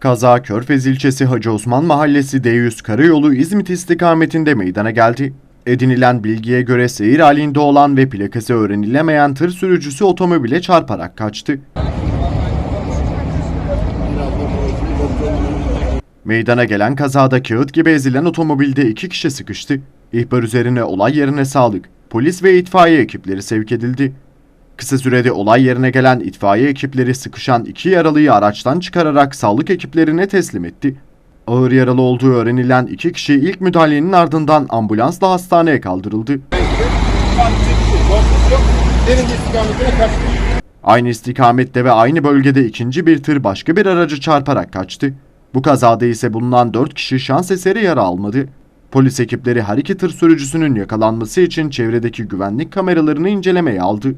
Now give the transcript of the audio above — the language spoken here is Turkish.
Kaza Körfez ilçesi Hacı Osman Mahallesi D100 Karayolu İzmit istikametinde meydana geldi. Edinilen bilgiye göre seyir halinde olan ve plakası öğrenilemeyen tır sürücüsü otomobile çarparak kaçtı. Meydana gelen kazada kağıt gibi ezilen otomobilde iki kişi sıkıştı. İhbar üzerine olay yerine sağlık, polis ve itfaiye ekipleri sevk edildi. Kısa sürede olay yerine gelen itfaiye ekipleri sıkışan iki yaralıyı araçtan çıkararak sağlık ekiplerine teslim etti. Ağır yaralı olduğu öğrenilen iki kişi ilk müdahalenin ardından ambulansla hastaneye kaldırıldı. Aynı istikamette ve aynı bölgede ikinci bir tır başka bir aracı çarparak kaçtı. Bu kazada ise bulunan 4 kişi şans eseri yara almadı. Polis ekipleri her iki tır sürücüsünün yakalanması için çevredeki güvenlik kameralarını incelemeye aldı.